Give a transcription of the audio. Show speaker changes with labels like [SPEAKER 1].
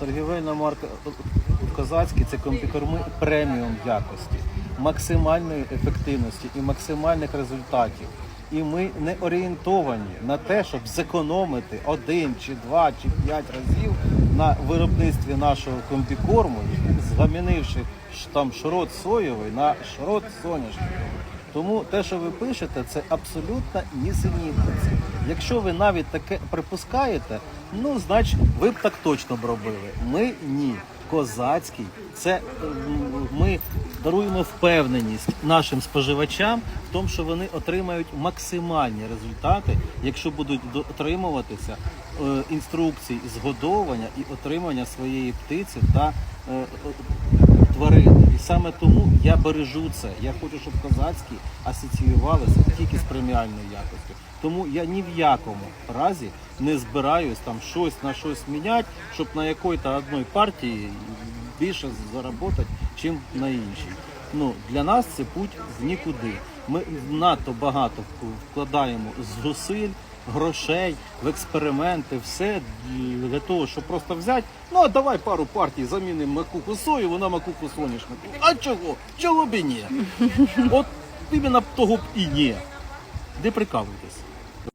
[SPEAKER 1] торгівельна марка Козацький це комбікорми преміум якості, максимальної ефективності і максимальних результатів. І ми не орієнтовані на те, щоб зекономити один чи два чи п'ять разів на виробництві нашого комбікорму, замінивши там шрот соєвий на шрот соняшниковий. Тому те, що ви пишете, це абсолютно нісенітниця. Якщо ви навіть таке припускаєте, ну значить ви б так точно б робили. Ми ні. Козацький, це ми даруємо впевненість нашим споживачам в тому, що вони отримають максимальні результати, якщо будуть дотримуватися е, інструкцій згодовування і отримання своєї птиці та е, е, тварини. І саме тому я бережу це. Я хочу, щоб козацькі асоціювалися тільки з преміальною якостю. Тому я ні в якому разі не збираюсь там щось на щось міняти, щоб на якої-то одній партії більше заробити, чим на іншій. Ну для нас це путь в нікуди. Ми надто багато вкладаємо зусиль, грошей в експерименти, все для того, щоб просто взяти. Ну а давай пару партій замінимо макуху сою, вона макуху соняшнику. А чого? Чого б і ні? От іменно того б і ні. Де прикалуєтесь?